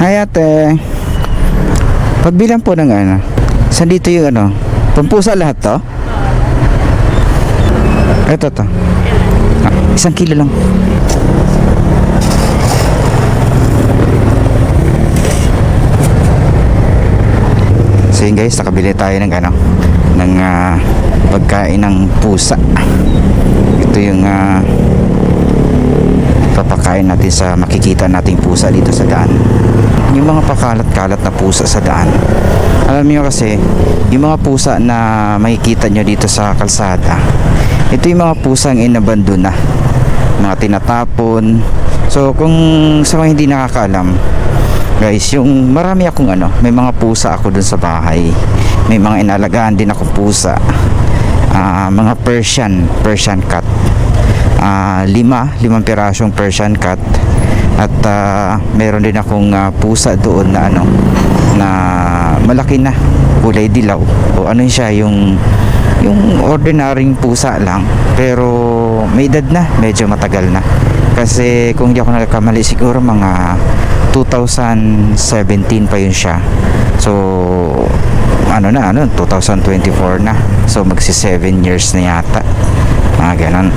Hi ate. Pagbilang po ng ano. Saan dito yung ano? Pampusa lahat to? Ito to. Ah, isang kilo lang. So yun guys, nakabili tayo ng ano, ng ah, pagkain ng pusa. Ito yung ah, papakain natin sa makikita nating pusa dito sa daan. Yung mga pakalat-kalat na pusa sa daan. Alam niyo kasi, yung mga pusa na makikita nyo dito sa kalsada, ito yung mga pusang inabando na. Mga tinatapon. So kung sa mga hindi nakakaalam, guys, yung marami akong ano, may mga pusa ako dun sa bahay. May mga inalagaan din akong pusa. Ah, mga Persian, Persian cat ah, lima, limang pirasong Persian cat at ah, meron din akong ah, pusa doon na ano na malaki na kulay dilaw. O ano siya yung yung ordinaryong pusa lang. Pero may edad na medyo matagal na. Kasi kung hindi ako nagkamali siguro mga 2017 pa yun siya. So ano na ano 2024 na. So magsi 7 years na yata mga ganon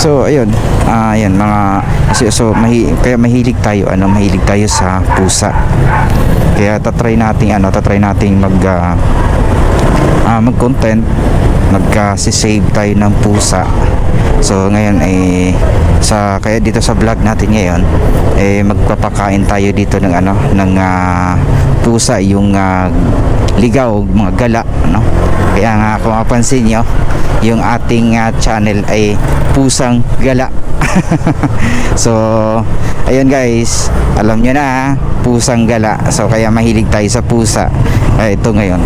so ayun. Ah ayun mga so, so mahi, kaya mahilig tayo ano mahilig tayo sa pusa. Kaya tatry nating ano tatry nating mag ah, ah, mag content magka save tayo ng pusa so ngayon ay sa kaya dito sa vlog natin ngayon eh magpapakain tayo dito ng ano ng ah, pusa yung ah, ligaw mga gala no kaya nga kung mapansin nyo yung ating ah, channel ay pusang gala so ayun guys alam nyo na pusang gala. So kaya mahilig tayo sa pusa. Eh, ito ngayon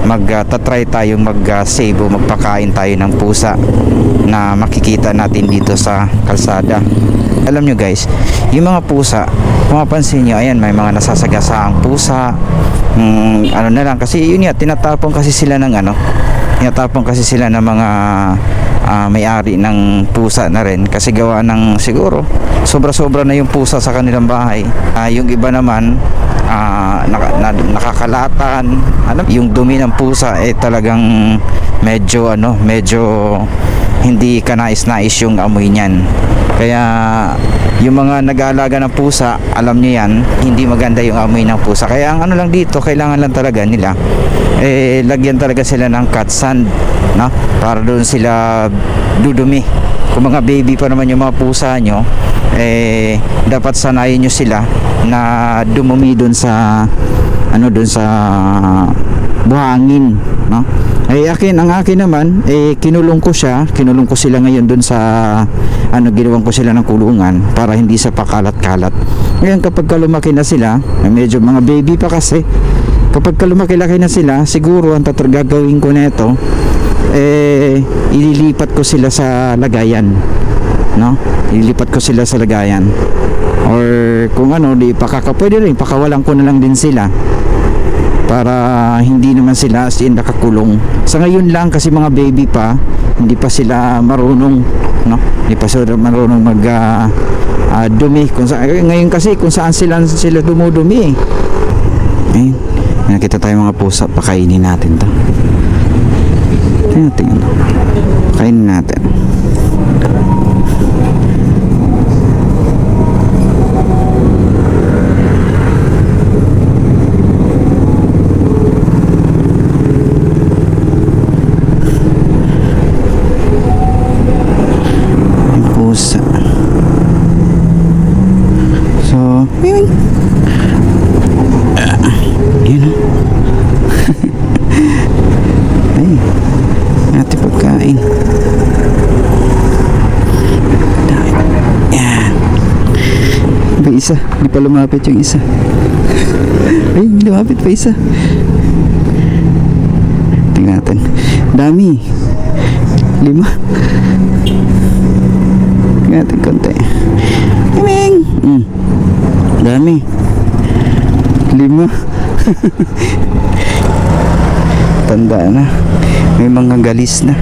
mag uh, tayong mag ah, save o magpakain tayo ng pusa na makikita natin dito sa kalsada. Alam nyo guys yung mga pusa kung mapansin nyo ayan may mga nasasagasaang pusa. Mm, ano na lang kasi yun nga tinatapon kasi sila ng ano tinatapon kasi sila ng mga ah, may-ari ng pusa na rin. Kasi gawa ng siguro sobra-sobra na yung pusa sa kanilang bahay. Ah, yung iba naman ah, naka- na- nakakalatan. Alam yung dumi ng pusa eh talagang medyo ano medyo hindi ka nais-nais yung amoy niyan. Kaya yung mga nag-aalaga ng pusa alam niyo yan hindi maganda yung amoy ng pusa. Kaya ang ano lang dito kailangan lang talaga nila eh lagyan talaga sila ng cat sand no? Para doon sila dudumi. Kung mga baby pa naman yung mga pusa nyo eh dapat sanayin nyo sila na dumumi doon sa ano doon sa buhangin no? Eh akin ang akin naman eh kinulong ko siya. Kinulong ko sila ngayon doon sa ano ginawan ko sila ng kulungan para hindi sa pakalat-kalat. Ngayon kapag ka lumaki na sila eh, medyo mga baby pa kasi kapag ka lumaki-laki na sila siguro ang tatar gagawin ko na ito eh ililipat ko sila sa lagayan no? Ililipat ko sila sa lagayan or kung ano di pakaka pwede rin pakawalan ko na lang din sila. Para hindi naman sila as in nakakulong. Sa ngayon lang kasi mga baby pa hindi pa sila marunong no? Hindi pa sila marunong mag ah, ah, dumi. Kung sa ngayon kasi kung saan sila sila dumudumi eh. May nakita tayo mga pusa pakainin natin to. Tingnan tingnan. Kainin natin yung pusa so yun Ah, yun o ay ate pagkain Dami. yan ba isa hindi pa lumapit yung isa. Ay lumapit pa isa tingnan natin. Dami. Lima. Tingnan natin konti. Miming mm. dami. Lima. Tanda na may mga galis na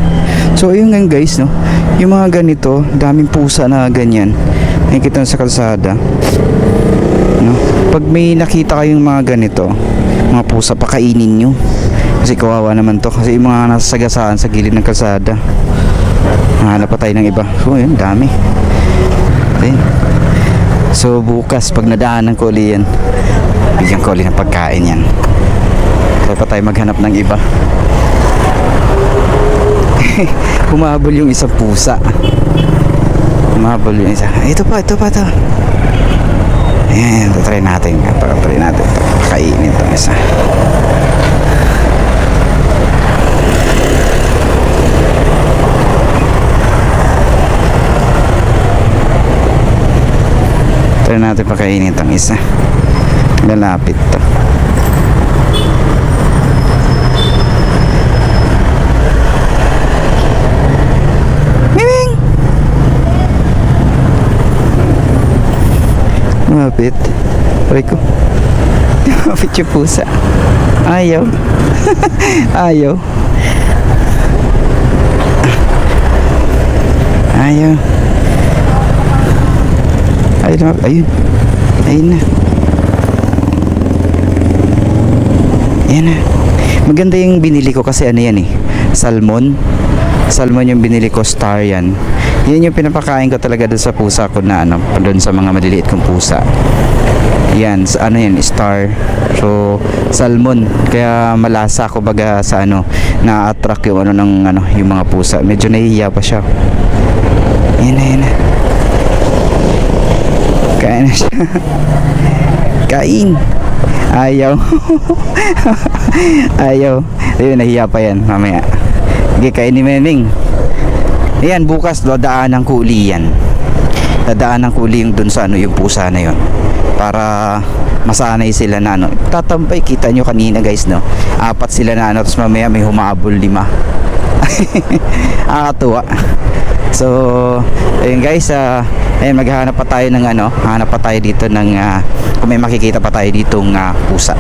so ayun nga guys no yung mga ganito daming pusa na ganyan nakikita sa kalsada No? Pag may nakita kayong mga ganito, mga pusa, pakainin nyo. Kasi kawawa naman to. Kasi yung mga nasa sagasaan sa gilid ng kalsada. Hanap pa tayo ng iba. So, yun, dami. Ayun. So, bukas, pag nadaanan ko uli yan, bigyan ko uli ng pagkain yan. Kaya pa tayo maghanap ng iba. Humahabol yung isang pusa. Humahabol yung isa. Ito pa, ito pa, ito. Ayan, try natin. Try natin. Kainin ito isa. Try natin pakainin itong isa. Lalapit to. Lumapit. Aray ko. Lumapit yung pusa. Ayaw. Ayaw. Ayaw. Ayun. Ayun. Ayun na. Ayan na. Maganda yung binili ko kasi ano yan eh. Salmon. Salmon yung binili ko. Star yan. Yan yung pinapakain ko talaga doon sa pusa ko na ano. Doon sa mga maliliit kong pusa. Yan. Sa, ano yan. Star. So, salmon. Kaya malasa ko baga sa ano. Na-attract yung ano ng ano. Yung mga pusa. Medyo nahihiya pa siya. Yan na, yan na. Kain na siya. Kain. Ayaw. Ayaw. Ayun, nahiya pa yan mamaya. Kain ni Meming. Ayan, bukas dadaan ng kuli yan. Dadaan ng kuli yung dun sa ano, yung pusa na yon Para masanay sila na ano. Tatambay, kita nyo kanina guys, no? Apat sila na ano, tapos mamaya may humabol lima. Nakakatuwa. So, ayun guys, ah, ayun maghahanap pa tayo ng ano, hanap pa tayo dito ng ah, kung may makikita pa tayo ditong ah, pusa.